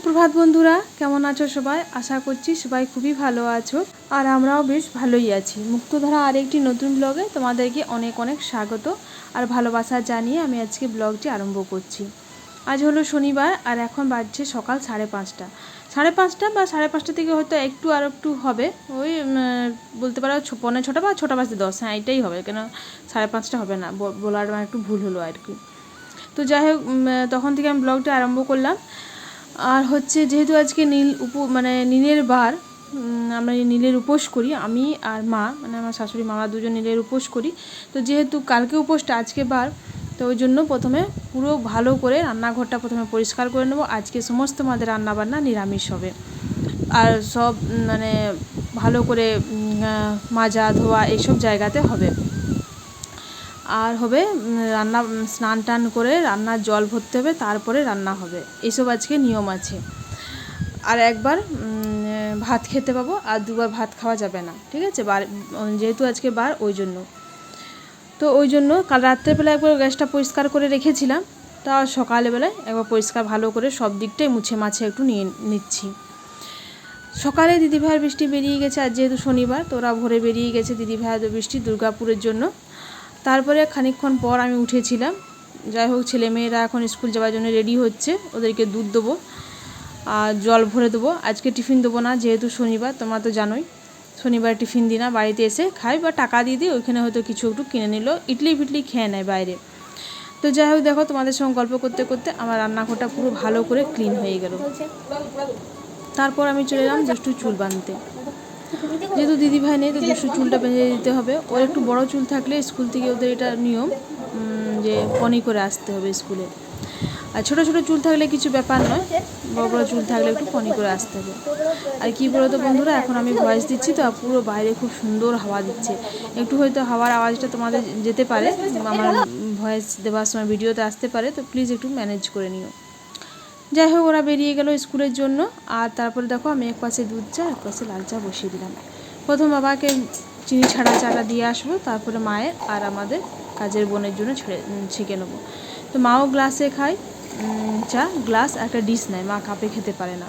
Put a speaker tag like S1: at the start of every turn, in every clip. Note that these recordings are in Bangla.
S1: সুপ্রভাত বন্ধুরা, কেমন আছো সবাই? আশা করছি সবাই খুবই ভালো আছো আর আমরাও বেশ ভালোই আছি। মুক্তধারা আরেকটি নতুন ব্লগে তোমাদেরকে অনেক অনেক স্বাগত আর ভালোবাসা জানিয়ে আমি আজকে ব্লগটি আরম্ভ করছি। আজ হলো শনিবার আর এখন বাজছে সকাল সাড়ে পাঁচটা। সাড়ে পাঁচটা বা সাড়ে পাঁচটা থেকে হয়তো একটু আর একটু হবে। ওই বলতে পারো ছ- পৌনে ছটা বা ছটা বাজতে দশ হ্যাঁ এটাই হবে। কেন সাড়ে পাঁচটা হবে না বলার আমার একটু ভুল হলো আর কি। তো যাই হোক তখন থেকে আমি ব্লগটা আরম্ভ করলাম। আর হচ্ছে যেহেতু আজকে নীল উপ মানে নীলের বার আমরা নীলের উপোস করি, আমি আর মা মানে আমার শাশুড়ি, মামা দুজন নীলের উপোস করি। তো যেহেতু কালকে উপোসটা, আজকে বার, তো ওই জন্য প্রথমে পুরো ভালো করে রান্নাঘরটা প্রথমে পরিষ্কার করে নেব। আজকে সমস্ত আমাদের রান্নাবান্না নিরামিষ হবে। আর সব মানে ভালো করে মাজা, ধোয়া, এইসব জায়গাতে হবে। আর হবে রান্না, স্নান টান করে রান্নার জল ভরতে হবে, তারপরে রান্না হবে। এসব আজকে নিয়ম আছে। আর একবার ভাত খেতে পাবো, আর দুবার ভাত খাওয়া যাবে না, ঠিক আছে? বার যেহেতু আজকে বার, ওই জন্য। তো ওই জন্য কাল রাত্রেবেলা একবার গ্যাসটা পরিষ্কার করে রেখেছিলাম, তা সকালবেলায় একবার পরিষ্কার ভালো করে সব দিকটাই মুছে মাছে একটু নিয়ে নিচ্ছি। সকালে দিদিভাইয়ের বৃষ্টি বেরিয়ে গেছে আর যেহেতু শনিবার, তো ওরা ভোরে বেরিয়ে গেছে দিদিভাইয়ের বৃষ্টি দুর্গাপুরের জন্য। তারপরে খানিকক্ষণ পর আমি উঠেছিলাম। যাই হোক ছেলে মেয়েরা এখন স্কুল যাওয়ার জন্য রেডি হচ্ছে। ওদেরকে দুধ দেবো আর জল ভরে দেবো। আজকে টিফিন দেবো না, যেহেতু শনিবার, তোমরা তো জানোই। শনিবার টিফিন দিই না, বাড়িতে এসে খাই বা টাকা দিয়ে দিই, ওইখানে হয়তো কিছু একটু কিনে নিল, ইডলি ফিটলি খেয়ে নেয় বাইরে। তো যাই হোক, দেখো তোমাদের সঙ্গে গল্প করতে করতে আমার রান্নাঘরটা পুরো ভালো করে ক্লিন হয়ে গেল। তারপর আমি চলে এলাম দুষ্টু চুল বাঁধতে। যেহেতু দিদি ভাই নেই, তো দুষ্টু চুলটা বেঁধে দিতে হবে। ওর একটু বড় চুল থাকলে স্কুল থেকে ওদের এটা নিয়ম যে পনি করে আসতে হবে স্কুলে। আর ছোটো ছোটো চুল থাকলে কিছু ব্যাপার নয়, বড় বড় চুল থাকলে একটু পনি করে আসতে হবে। আর কি বলতো বন্ধুরা, এখন আমি ভয়েস দিচ্ছি তো পুরো বাইরে খুব সুন্দর হাওয়া দিচ্ছে। একটু হয়তো হাওয়ার আওয়াজটা তোমাদের যেতে পারে, আমার ভয়েস দেওয়ার সময় ভিডিওতে আসতে পারে, তো প্লিজ একটু ম্যানেজ করে নিও। যাই হোক, ওরা বেরিয়ে গেল স্কুলের জন্য। আর তারপরে দেখো, আমি এক পাশে দুধ চা, এক পাশে লাল চা বসিয়ে দিলাম। প্রথম বাবাকে চিনি ছাড়া চাটা দিয়ে আসব, তারপরে মায়ের আর আমাদের কাজের বোনের জন্য ছেড়ে ছেঁকে নেব। তো মাও গ্লাসে খায় চা, গ্লাস একটা ডিশ নেয়। মা কাপে খেতে পারে না।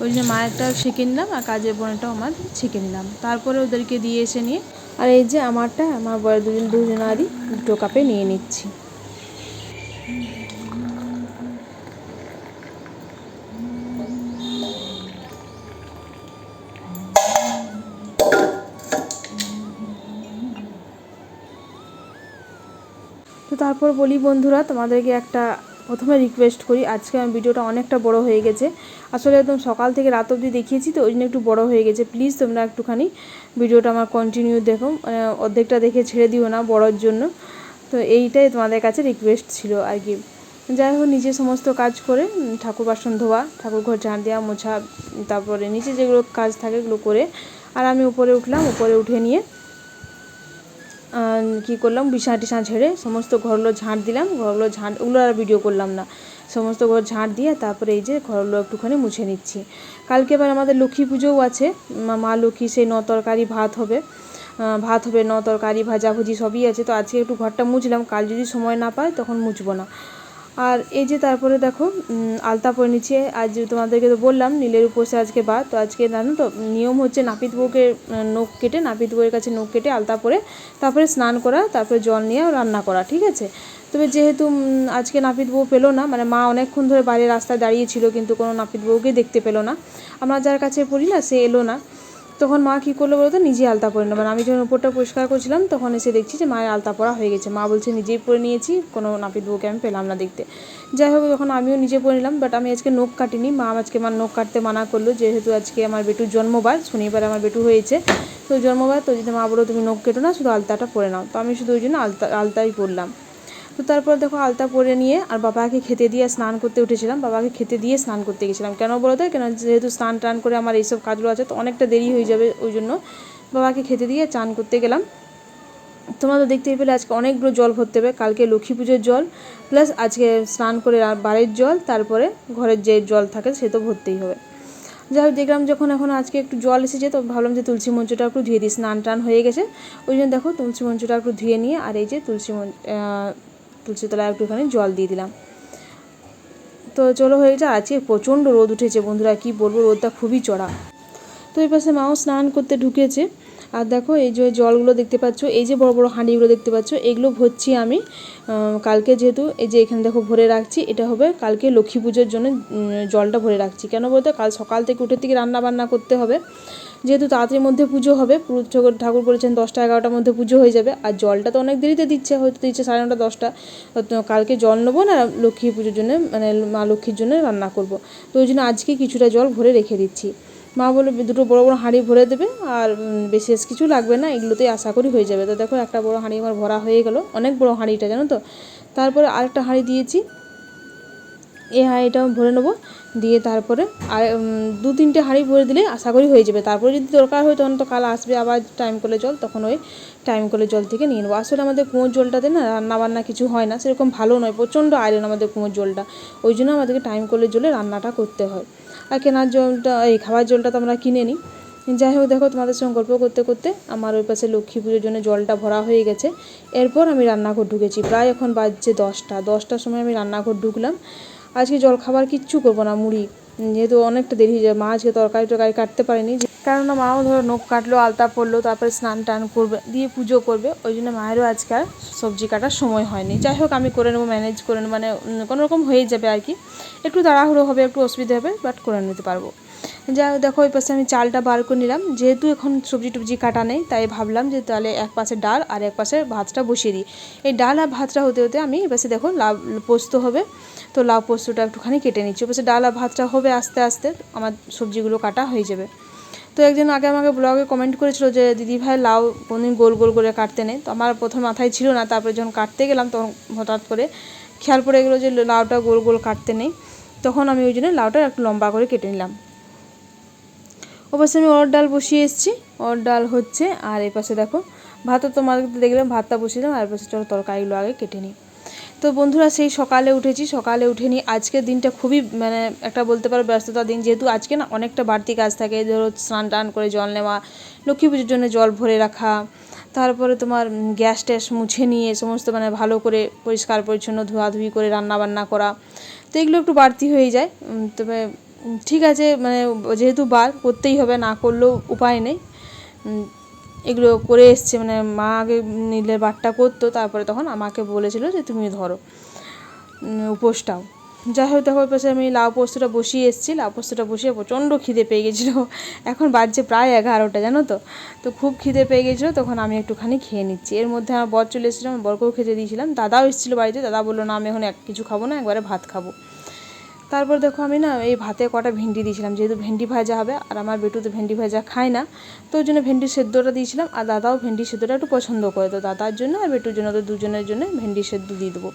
S1: ওই জন্য মায়েরটা সেঁকে নিলাম, আর কাজের বোনেরটাও আমার ছেঁকে নিলাম। তারপরে ওদেরকে দিয়ে এসে নিয়ে, আর এই যে আমারটা, আমার বড় দুজন দুজন, দুজনারই দুটো কাপে নিয়ে নিচ্ছি। তারপর বলি বন্ধুরা, তোমাদেরকে একটা প্রথমে রিকোয়েস্ট করি। আজকে আমার ভিডিওটা অনেকটা বড় হয়ে গেছে। আসলে একদম সকাল থেকে রাত অবধি দেখিয়েছি, তো ওই জন্য একটু বড় হয়ে গেছে। প্লিজ তোমরা একটুখানি ভিডিওটা আমার কন্টিনিউ দেখো। মানে অর্ধেকটা দেখে ছেড়ে দিও না বড়োর জন্য। তো এইটাই তোমাদের কাছে রিকোয়েস্ট ছিল আর কি। যাই হোক, নিজে সমস্ত কাজ করে ঠাকুর বাসন ধোয়া, ঠাকুর ঘর ঝাঁট দেওয়া, মোছা, তারপরে নিচে যেগুলো কাজ থাকে এগুলো করে, আর আমি উপরে উঠলাম, উপরে উঠে নিয়ে কী করলাম বিছানা টিছানা ঝেড়ে সমস্ত ঘরগুলো ঝাঁট দিলাম, ঘরগুলো ঝাঁট, ওগুলো আর ভিডিও করলাম না। সমস্ত ঘর ঝাঁট দিয়ে তারপরে এই যে ঘরগুলো একটুখানি মুছে নিচ্ছি। কালকে এবার আমাদের লক্ষ্মী পুজোও আছে, মা- লক্ষ্মী সেই ন তরকারি, ভাত হবে। ভাত হবে, ন তরকারি, ভাজাভুজি সবই আছে। তো আজকে একটু ঘরটা মুছলাম, কাল যদি সময় না পাই তখন মুছবো না। আর এই যে তারপরে দেখো আলতা পরে নিচ্ছে। আজ তোমাদেরকে তো বললাম, নীলের উপসে আজকে বাদ তো আজকে জানো তো, নিয়ম হচ্ছে নাপিত বউকে নখ কেটে, নাপিত বউয়ের কাছে নখ কেটে আলতা পরে তারপরে স্নান করা, তারপরে জল নিয়ে রান্না করা, ঠিক আছে? তবে যেহেতু আজকে নাপিত বউ পেল না মানে মা অনেকক্ষণ ধরে বাইরে রাস্তায় দাঁড়িয়ে ছিল, কিন্তু কোনো নাপিত বউকে দেখতে পেল না। আমরা যার কাছে পড়ি না, সে এলো না। তখন মা কী করল বলতো? নিজে আলতা পরে নেবে আমি যখন উপরটা পরিষ্কার করছিলাম, তখন এসে দেখছি যে মায়ের আলতা পরা হয়ে গেছে। মা বলছে, নিজেই পরে নিয়েছি, কোনো নাপিত বউকে আমি পেলাম না দেখতে। যাই হোক, যখন আমিও নিজে পরে নিলাম বাট আমি আজকে নখ কাটিনি। মা আজকে আমার নখ কাটতে মানা করল, যেহেতু আজকে আমার বেটুর জন্মবার, শনিবার আমার বেটু হয়েছে। তো জন্মবার, তো যদি মা বলো, তুমি নখ কেটো না, শুধু আলতাটা পরে নাও। তো আমি শুধু ওই জন্য আলতা, আলতাই পরলাম। তো তারপর দেখো আলতা পরে নিয়ে আর বাবাকে খেতে দিয়ে স্নান করতে উঠেছিলাম। বাবাকে খেতে দিয়ে স্নান করতে গেছিলাম। কেন বলো তো? কেন যেহেতু স্নান টান করে আমার এইসব কাজগুলো আছে, তো অনেকটা দেরি হয়ে যাবে ওই জন্য বাবাকে খেতে দিয়ে চান করতে গেলাম। তোমরা তো দেখতেই পেলে আজকে অনেকগুলো জল ভরতে হবে। কালকে লক্ষ্মী পুজোর জল, প্লাস আজকে স্নান করে বাড়ির জল, তারপরে ঘরের যে জল থাকে সে তো ভরতেই হবে। যাই হোক, দেখলাম যখন এখন আজকে একটু জল এসেছে, তো ভাবলাম যে তুলসী মঞ্চটা একটু ধুয়ে দিই। স্নান টান হয়ে গেছে। ওই জন্য দেখো তুলসী মঞ্চটা একটু ধুয়ে নিয়ে আর এই যে তুলসী মঞ্চ তুলসী তলায় একটুখানি জল দিয়ে দিলাম। তো চলো হয়ে যা আজকে প্রচণ্ড রোদ উঠেছে বন্ধুরা, কি বলব, রোদটা খুবই চড়া। তো এই পাশে মাও স্নান করতে ঢুকেছে। আর দেখো, এই যে জলগুলো দেখতে পাচ্ছ, এই যে বড় বড় হাঁড়িগুলো দেখতে পাচ্ছ, এগুলো ভরছি আমি কালকে যেহেতু এই যে এখানে দেখো ভরে রাখছি, এটা হবে কালকে লক্ষ্মী পুজোর জন্য জলটা ভরে রাখছি। কেন বলতো, কাল সকাল থেকে উঠে থেকে রান্না বান্না করতে হবে। যেহেতু তাড়াতাড়ির মধ্যে পুজো হবে ঠাকুর ঠাকুর বলেছেন দশটা, এগারোটার মধ্যে পুজো হয়ে যাবে, আর জলটা তো অনেক দেরিতে দিচ্ছে, হয়তো দিচ্ছে সাড়ে নটা, দশটা কালকে জল নেব না, লক্ষ্মী পুজোর জন্য মানে মা লক্ষ্মীর জন্য রান্না করব। তো ওই জন্য আজকে কিছুটা জল ভরে রেখে দিচ্ছি। মা বলে দুটো বড় বড় হাঁড়ি ভরে দেবে আর বিশেষ কিছু লাগবে না, এগুলোতেই আশা করি হয়ে যাবে। তো দেখো, একটা বড় হাঁড়ি আমার ভরা হয়ে গেল, অনেক বড় হাঁড়িটা, জানো তো? তারপরে আরেকটা হাঁড়ি দিয়েছি। এই হাঁড়িটাও ভরে নেব, দিয়ে তারপরে আর দু তিনটে হাঁড়ি ভরে দিলে আশা করি হয়ে যাবে। তারপরে যদি দরকার হয়, তখন তো কাল আসবে, আবার টাইম করে জল, তখন ওই টাইম করে জল থেকে নিয়ে নেব। আসলে আমাদের কুয়োর জলটাতে না রান্না বান্না কিছু হয় না, সেরকম ভালো নয়, প্রচণ্ড আয়রন আমাদের কুয়োর জলটা। ওই জন্য আমাদেরকে টাইম করে জলে রান্নাটা করতে হয়। আর কেনার জলটা, এই খাবার জলটা তো আমরা কিনে নিই। যাই হোক, দেখো তোমাদের সঙ্গে গল্প করতে করতে আমার ওই পাশে লক্ষ্মী পুজোর জন্য জলটা ভরা হয়ে গেছে। এরপর আমি রান্নাঘর ঢুকেছি। প্রায় এখন বাজছে দশটা। দশটার সময় আমি রান্নাঘর ঢুকলাম। আজকে জল খাবার কিচ্ছু করব না, মুড়ি। যেহেতু অনেকটা দেরি হয়ে যায় মা আজকে তরকারি টরকারি কাটতে পারেনি। কেননা মাও ধরো নখ কাটলো, আলতা পড়ল, তারপরে স্নান টান করবে, দিয়ে পুজো করবে, ওই জন্য মায়েরও আজকে আর সবজি কাটার সময় হয়নি। যাই হোক, আমি করে নেব ম্যানেজ করে নেব মানে কোনোরকম কোনো রকম হয়ে যাবে আর কি। একটু তাড়াহুড়ো হবে, একটু অসুবিধা হবে বাট করে নিতে পারব। হোক, দেখো ওই পাশে আমি চালটা বার করে নিলাম। যেহেতু এখন সবজি টবজি কাটা নেই, তাই ভাবলাম যে তাহলে এক পাশে ডাল আর এক পাশে ভাতটা বসিয়ে দিই। এই ডাল আর ভাতটা হতে হতে আমি এ পাশে দেখো লাউ, পোস্ত হবে। তো লাউ পোস্তটা একটুখানি কেটে নিচ্ছি। ওপাশে ডাল আর ভাতটা হবে আস্তে আস্তে, আমার সবজিগুলো কাটা হয়ে যাবে। তো একজন আগে আমাকে ব্লগে কমেন্ট করেছিল যে, দিদি ভাই, লাউ কোনদিন গোল গোল করে কাটতে নেই। তো আমার প্রথম মাথায় ছিল না। তারপরে যখন কাটতে গেলাম, তখন হঠাৎ করে খেয়াল পড়ে গেলো যে, লাউটা গোল গোল কাটতে নেই। তখন আমি ওই জন্য লাউটা একটু লম্বা করে কেটে নিলাম। অবশ্যই আমি অর ডাল বসিয়ে এসেছি। অর ডাল হচ্ছে, আর এই পাশে দেখো, ভাতও তোমাদের দেখলাম, ভাতটা বসিয়ে দিলাম, আর পাশে চলো তরকারিগুলো আগে কেটে নিই। তো বন্ধুরা, সেই সকালে উঠেছি, সকালে উঠে নিই আজকের দিনটা খুবই মানে একটা বলতে পারো ব্যস্ততার দিন, যেহেতু আজকে না অনেকটা বাড়তি কাজ থাকে, ধরো স্নান টান করে জল নেওয়া, লক্ষ্মী পুজোর জন্য জল ভরে রাখা, তারপরে তোমার গ্যাস ট্যাস মুছে নিয়ে সমস্ত মানে ভালো করে পরিষ্কার পরিচ্ছন্ন ধোয়াধুয়ি করে রান্না বান্না করা, তো এগুলো একটু বাড়তি হয়ে যায়। তবে ঠিক আছে মানে যেহেতু বার করতেই হবে, না করলেও উপায় নেই। এগুলো করে এসছে মানে মা আগে নীলের বারটা করতো, তারপরে তখন আমাকে বলেছিল যে তুমি ধরো উপোসটাও। যাই হোক, দেখো পাশে আমি লাউ পোস্তটা বসিয়ে এসেছি। লাউ পোস্তটা বসিয়ে প্রচণ্ড খিদে পেয়ে গেছিল। এখন বাজছে প্রায় এগারোটা, জানো তো? তো খুব খিদে পেয়ে গেছিল, তখন আমি একটুখানি খেয়ে নিচ্ছি। এর মধ্যে আমার বর চলে এসেছিল আমার বরকেও খেতে দিয়েছিলাম। দাদাও এসেছিল বাড়িতে, দাদা বলল, না, আমি এখন এক কিছু খাব না, একবারে ভাত খাব। তারপর দেখো আমি না এই ভাতে কটা ভেন্ডি দিয়েছিলাম, যেহেতু ভেন্ডি ভাজা হবে আর আমার বেটু তো ভেন্ডি ভাজা খায় না, তো ওই জন্য ভেন্ডি সেদ্ধটা দিয়েছিলাম আর দাদাও ভেন্ডি সেদ্ধটা একটু পছন্দ করে, তো দাদার জন্য আর বেটুর জন্য, তো দুজনের জন্য ভেন্ডি সেদ্ধ দিয়ে দেবো।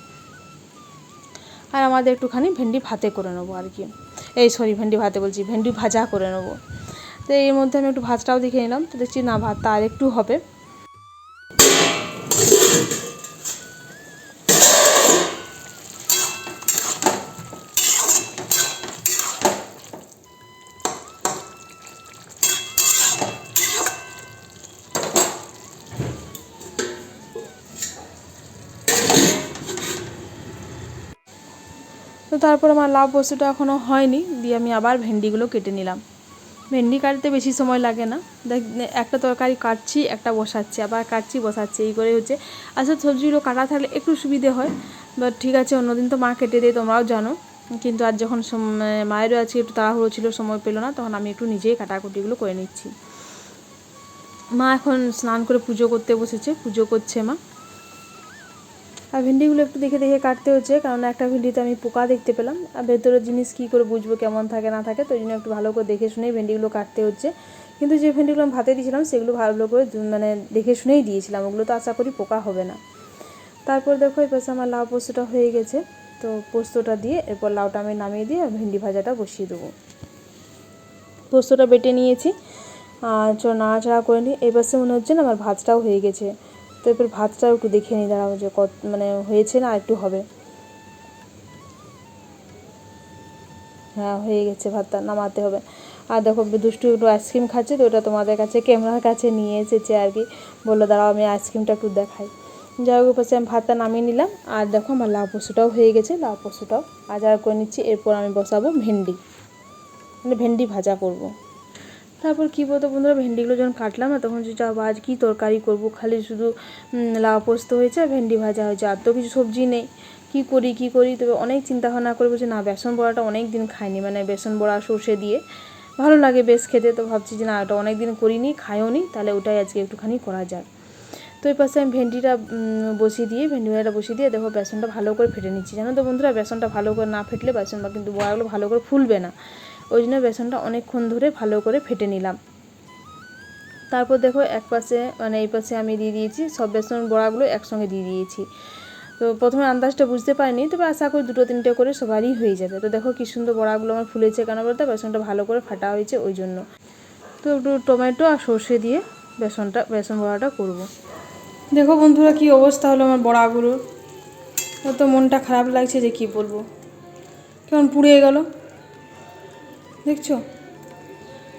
S1: আর আমাদের একটুখানি ভেন্ডি ভাতে করে নেব আর কি। এই সরি ভেন্ডি ভাতে বলছি, ভেন্ডি ভাজা করে নেব। তো এর মধ্যে আমি একটু ভাতটাও দেখে নিলাম, তো দেখছি না ভাতটা আর একটু হবে। তো তারপর আমার লাভ বস্তুটা এখনও হয়নি, দিয়ে আমি আবার ভেন্ডিগুলো কেটে নিলাম। ভেন্ডি কাটতে বেশি সময় লাগে না। দেখ, একটা তরকারি কাটছি, একটা বসাচ্ছি, আবার কাটছি, বসাচ্ছি, এই করে হচ্ছে। আসলে সবজিগুলো কাটা থাকলে একটু সুবিধে হয় বাট ঠিক আছে, অন্যদিন তো মা কেটে দেয়, তোমরাও জানো। কিন্তু আজ যখন মায়েরও আজকে একটু তাড়াহুড়ো ছিল, সময় পেল না, তখন আমি একটু নিজেই কাটাকুটিগুলো করে নিচ্ছি। মা এখন স্নান করে পুজো করতে বসেছে, পুজো করছে মা। আর ভেন্ডিগুলো একটু দেখে দেখে কাটতে হচ্ছে, কারণ একটা ভেন্ডিতে আমি পোকা দেখতে পেলাম। আর ভেতরের জিনিস কী করে বুঝব, কেমন থাকে, না থাকে, তো জন্য একটু ভালো করে দেখে শুনেই ভেন্ডিগুলো কাটতে হচ্ছে। কিন্তু যে ভেন্ডিগুলো আমি ভাতে দিয়েছিলাম, সেগুলো ভালো করে মানে দেখে শুনেই দিয়েছিলাম, ওগুলো তো আশা করি পোকা হবে না। তারপর দেখো এই পাশে আমার লাউ পোস্তটা হয়ে গেছে, তো পোস্তটা দিয়ে এরপর লাউটা আমি নামিয়ে দিয়ে ভেন্ডি ভাজাটা বসিয়ে দেবো। পোস্তটা বেটে নিয়েছি, আর নাড়াচাড়া করে নিই। এই পাশে মনে হচ্ছে না আমার ভাতটাও হয়ে গেছে। তো এরপর ভাতটাও একটু দেখে নিই, দাঁড়াও যে কত মানে হয়েছে না আর একটু হবে। হ্যাঁ হয়ে গেছে ভাতটা, নামাতে হবে। আর দেখো, দুষ্টু একটু আইসক্রিম খাচ্ছে, তো ওটা তোমাদের কাছে, ক্যামেরার কাছে নিয়ে এসেছে আর কি। বলল, দাঁড়াও, আমি আইসক্রিমটা একটু দেখাই। যাই হোক পাশে আমি ভাতটা নামিয়ে নিলাম। আর দেখো, আমার লাউ পোস্তটাও হয়ে গেছে, লাউ পোস্তটাও। আজার করে নিচ্ছি। এরপর আমি বসাবো ভেন্ডি। মানে ভেন্ডি ভাজা করব। তারপর কী বলতো বন্ধুরা, ভেন্ডিগুলো যখন কাটলাম না, তখন যে আজ কী তরকারি করব? খালি শুধু লাউ পোস্ত হয়েছে আর ভেন্ডি ভাজা হয়েছে, আর তো কিছু সবজি নেই। কী করি কী করি? তবে অনেক চিন্তা ভাবনা করে বলছি, না, বেসন বড়াটা অনেক দিন খাইনি মানে বেসন বড়া সর্ষে দিয়ে। ভালো লাগে বেশ খেতে, তো ভাবছি যে, না, ওটা অনেক দিন করিনি, খাইও নি, তাহলে ওটাই আজকে একটুখানি করা যাক। তো এই পাশে আমি ভেন্ডিটা বসিয়ে দিয়ে, ভেন্ডি ভাজাটা বসিয়ে দিয়ে, দেখো বেসনটা ভালো করে ফেটে নিচ্ছি। জানো তো বন্ধুরা, বেসনটা ভালো করে না ফেটলে বেসন কিন্তু বড়াগুলো ভালো করে ফুলবে না। ওই জন্য বেসনটা অনেকক্ষণ ধরে ভালো করে ফেটে নিলাম। তারপর দেখো এক পাশে মানে এই পাশে আমি দিয়ে দিয়েছি, সব বেসন বড়াগুলো একসঙ্গে দিয়ে দিয়েছি। তো প্রথমে আন্দাজটা বুঝতে পারিনি, তবে আশা করি দুটো তিনটে করে সবারই হয়ে যাবে। তো দেখো কি সুন্দর বড়াগুলো আমার ফুলেছে কেন বলতে? বেসনটা ভালো করে ফাটা হয়েছে ওই জন্য। তো একটু টমেটো আর সর্ষে দিয়ে বেসনটা, বেসন বড়াটা করব। দেখো বন্ধুরা কি অবস্থা হলো আমার বড়াগুলোর। তো মনটা খারাপ লাগছে যে কি বলব। কেমন পুড়িয়ে গেল। দেখছ?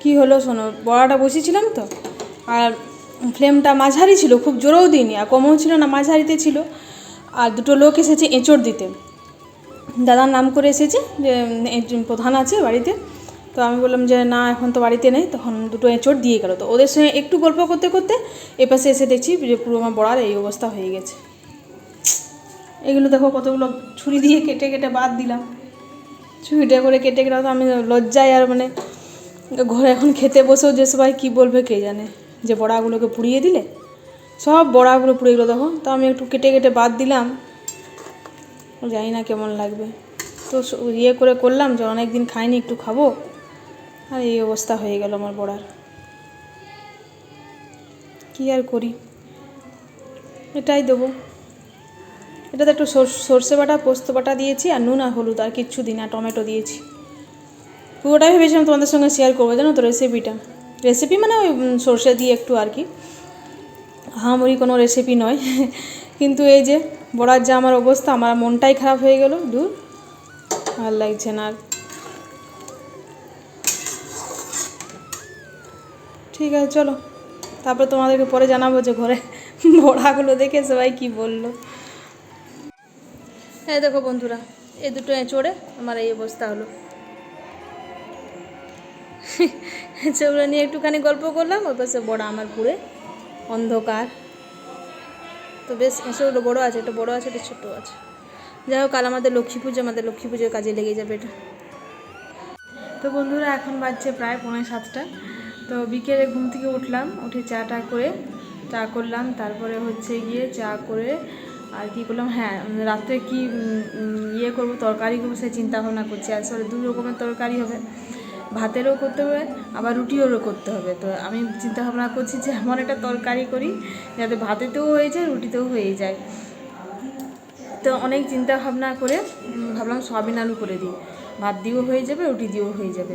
S1: কি হলো শোনো, বড়াটা বসিয়েছিলাম তো, আর ফ্লেমটা মাঝারি ছিল, খুব জোরেও দিইনি, আর কমও ছিল না, মাঝারিতে ছিল। আর দুটো লোক এসেছে এঁচড় দিতে। দাদার নাম করে এসেছে যে প্রধান আছে বাড়িতে। তো আমি বললাম যে, না, এখন তো বাড়িতে নেই। তখন দুটো এঁচড় দিয়ে গেল। তো ওদের সঙ্গে একটু গল্প করতে করতে এপাশে এসে দেখছি যে, পুরো আমার বড়ার এই অবস্থা হয়ে গেছে। এগুলো দেখো কতগুলো ছুরি দিয়ে কেটে কেটে বাদ দিলাম। ছুরিটা করে কেটে কেটে তো আমি লজ্জায় আর মানে ঘরে এখন খেতে বসেও যে সবাই কী বলবে কে জানে? যে বড়াগুলোকে পুড়িয়ে দিলে? সব বড়াগুলো পুড়ে গেলো দেখো। তো আমি একটু কেটে কেটে বাদ দিলাম। জানি না কেমন লাগবে। তো ইয়ে করে করলাম যে অনেক দিন খাইনি, একটু খাব। আর এই অবস্থা হয়ে গেল আমার বড়ার। কী আর করি? এটাই দেবো। এটাতে একটু সর- সর্ষে বাটা, পোস্ত বাটা দিয়েছি আর নুন আর হলুদ আর কিচ্ছু দিন আর টমেটো দিয়েছি। পুরোটাই ভেবেছিলাম তোমাদের সঙ্গে শেয়ার করব, জানো তো রেসিপিটা রেসিপি মানে ওই সর্ষে দিয়ে একটু আর কি। হামরি কোনো রেসিপি নয়। কিন্তু এই যে বড়ার যা আমার অবস্থা, আমার মনটাই খারাপ হয়ে গেল, দূর। আর লাগছে না আর। ঠিক আছে, চলো। তারপরে তোমাদেরকে পরে জানাব যে ঘরে বড়াগুলো দেখে সবাই কি বলল। হ্যাঁ দেখো বন্ধুরা, এই দুটো এঁচড়ে আমার এই অবস্থা হলো। সেগুলো নিয়ে একটুখানি গল্প করলাম ওই পাশে বড় আমার পুরে অন্ধকার। তো বেশ, এঁচড়গুলো বড়ো আছে, একটা বড়ো আছে, একটা ছোটো আছে। যাই হোক, কাল আমাদের লক্ষ্মী পুজো, আমাদের লক্ষ্মী পুজোর কাজে লেগে যাবে এটা। তো বন্ধুরা, এখন বাজছে প্রায় পৌনে সাতটা। তো বিকেলে ঘুম থেকে উঠলাম, উঠে চা টা করে, চা করলাম, তারপরে হচ্ছে গিয়ে চা করে আর কি করলাম হ্যাঁ রাত্রে কি ইয়ে করব, তরকারি করব সে ভাবনা করছি। আসলে দু রকমের তরকারি হবে। ভাতেরও করতে হবে, আবার রুটিরও করতে হবে। তো আমি চিন্তা ভাবনা করছি যে এমন একটা তরকারি করি, যাতে ভাতেতেও হয়ে যায়, রুটিতেও হয়ে যায়। তো অনেক চিন্তা ভাবনা করে ভাবলাম সয়াবিন আলু করে দিই। ভাত দিয়েও হয়ে যাবে রুটি দিয়েও হয়ে যাবে।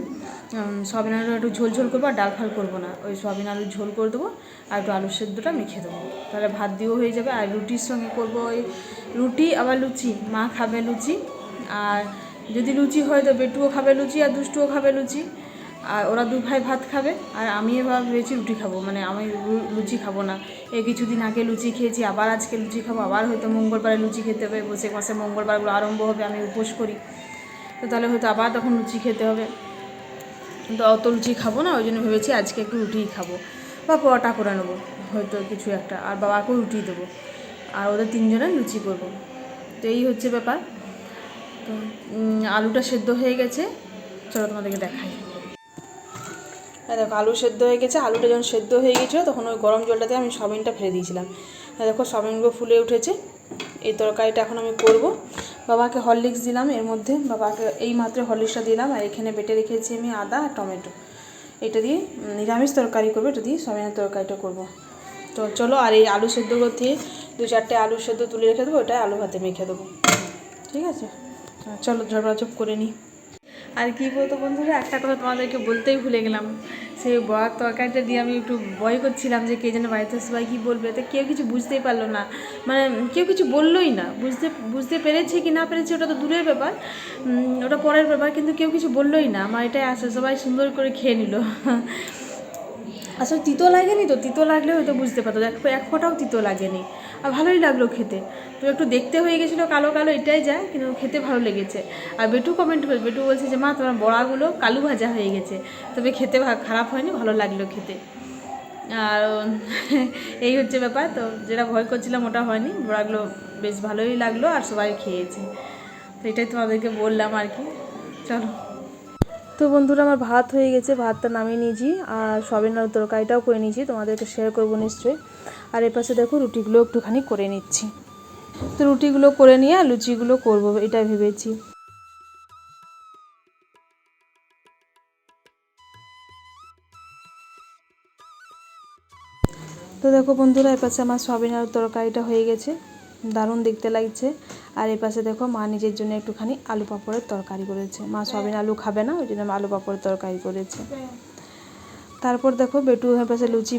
S1: উম, সয়াবিন আলু একটু ঝোল ঝোল করব আর ডাল ফাল করব না। ওই সয়াবিন আলু ঝোল করে দেবো আর একটু আলু সেদ্ধটা মেখে দেবো। তাহলে ভাত দিয়েও হয়ে যাবে আর রুটির সঙ্গে করব ওই রুটি আবার লুচি মা খাবে লুচি আর যদি লুচি হয় তো বেটুও খাবে লুচি আর দুষ্টুও খাবে লুচি আর ওরা দু ভাই ভাত খাবে আর আমি এবার ভেবেছি রুটি খাব মানে আমি লুচি খাব না। এই কিছুদিন আগে লুচি খেয়েছি আবার আজকে লুচি খাব আবার হয়তো মঙ্গলবারে লুচি খেতে হবে বসে মাসে মঙ্গলবারগুলো আরম্ভ হবে আমি উপোস করি। তো তাহলে হয়তো আবার তখন লুচি খেতে হবে। তো অত লুচি খাব না, ওই জন্য ভেবেছি আজকে একটু রুটিই খাব। বা পরোটা করে নেব, হয়তো কিছু একটা। আর বাবাকেও রুটি দেবো। আর ওদের তিনজনের লুচি করব। তো এই হচ্ছে ব্যাপার। তো আলুটা সেদ্ধ হয়ে গেছে। চলো তোমাদেরকে দেখাই। হ্যাঁ দেখো, আলু সেদ্ধ হয়ে গেছে। আলুটা যখন সেদ্ধ হয়ে গেছিল, তখন ওই গরম জলটাতে আমি সয়াবিনটা ফেলে দিয়েছিলাম। দেখো, সয়াবিনগুলো ফুলে উঠেছে। এই তরকারিটা এখন আমি করব। বাবাকে হরলিক্স দিলাম, এর মধ্যে বাবাকে এই মাত্র হরলিক্সটা দিলাম, আর এখানে বেটে রেখেছি আমি আদা আর টমেটো। এটা দিয়ে নিরামিষ তরকারি করব, এটা দিয়ে সয়াবিনের তরকারিটা করব। তো চলো, আর এই আলু সেদ্ধ করতে দু চারটে আলু সেদ্ধ তুলে রেখে দেবো ওটা আলু ভাতে মেখে দেবো। ঠিক আছে? চলো ঝড়াঝপ করে নিই। আর কি বলতো বন্ধুরা, একটা কথা তোমাদেরকে বলতেই ভুলে গেলাম। সেই বড়ার তরকারিটা দিয়ে আমি একটু ভয় করছিলাম যে কে যেন বাড়িতে সবাই কী বলবে? তো কেউ কিছু বুঝতেই পারল না। মানে কেউ কিছু বললোই না। বুঝতে বুঝতে পেরেছে কি না পেরেছে ওটা তো দূরের ব্যাপার। ওটা পরের ব্যাপার, কিন্তু কেউ কিছু বললোই না। আমার এটাই আসে সবাই সুন্দর করে খেয়ে নিল। আসলে তিতো লাগেনি তো? তিতো লাগলে হয়তো বুঝতে পারতো। এক ফোঁটাও তিতো লাগেনি। আর ভালোই লাগল খেতে। তো একটু দেখতে হয়ে গেছিল কালো কালো, এটাই যায় কিন্তু খেতে ভালো লেগেছে। আর বেটু কমেন্ট করে বেটু বলছে যে, মা, তোমার বড়াগুলো কালু ভাজা হয়ে গেছে। তবে খেতে খারাপ হয়নি, ভালো লাগল খেতে। আর, এই হচ্ছে ব্যাপার। তো যেটা ভয় করছিলাম, ওটা হয়নি। বড়াগুলো বেশ ভালোই লাগল আর সবাই খেয়েছে। তো এটাই তোমাদেরকে বললাম আর কি। চলো। তো বন্ধুরা, আমার ভাত হয়ে গেছে। ভাতটা নামিয়ে নিয়েছি। আর সবিন আর তরকারিটাও করে নিয়েছি। তোমাদেরকে শেয়ার করব নিশ্চয়ই। আর এর পাশে দেখো রুটিগুলো একটুখানি করে নিচ্ছি। তো রুটিগুলো করে নিয়ে আর লুচিগুলো করব এটা ভেবেছি। তো দেখো বন্ধুরা, এর পাশে আমার সয়াবিন আলুর তরকারিটা হয়ে গেছে। দারুণ দেখতে লাগছে। আর এর পাশে দেখো মা নিজের জন্য একটুখানি আলু পাঁপড়ের তরকারি করেছে। মা সয়াবিন আলু খাবে না, ওই জন্য আলু পাঁপড়ের তরকারি করেছে। তারপর দেখো বেটু ওর পাশে লুচি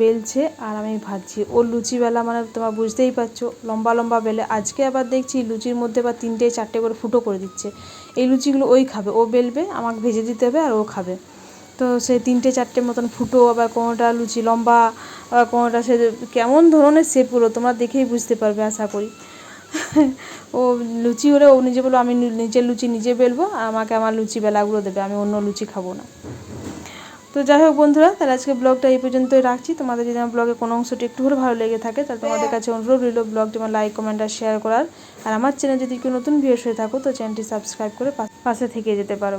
S1: বেলছে, আর আমি ভাজছি। ওর লুচি বেলা মানে তোমার বুঝতেই পারছ, লম্বা লম্বা বেলে। আজকে আবার দেখছি লুচির মধ্যে বা তিনটে চারটে করে ফুটো করে দিচ্ছে। এই লুচিগুলো ওই খাবে, ও বেলবে, আমাকে ভেজে দিতে হবে আর ও খাবে। তো সেই তিনটে চারটে মতন ফুটো, আবার কোনোটা লুচি লম্বা, আবার কোনোটা সে কেমন ধরনের শেপগুলো তোমরা দেখেই বুঝতে পারবে আশা করি। ও লুচি হলে ও নিজে বলব আমি নিজের লুচি নিজে বেলবো আর আমাকে আমার লুচি বেলাগুলো দেবে, আমি অন্য লুচি খাব না। তো যাই হোক বন্ধুরা, তাহলে আজকে ব্লগটা এই পর্যন্তই রাখছি। তোমাদের যদি আমার ব্লগে কোনো অংশটি একটু হলে ভালো লেগে থাকে, তাহলে তোমাদের কাছে অনুরোধ রইল ব্লগটি আমার লাইক কমেন্ট আর শেয়ার করার। আর আমার চ্যানেল যদি কেউ নতুন ভিউস হয়ে থাকো, তো চ্যানেলটি সাবস্ক্রাইব করে পাশে থেকে যেতে পারো।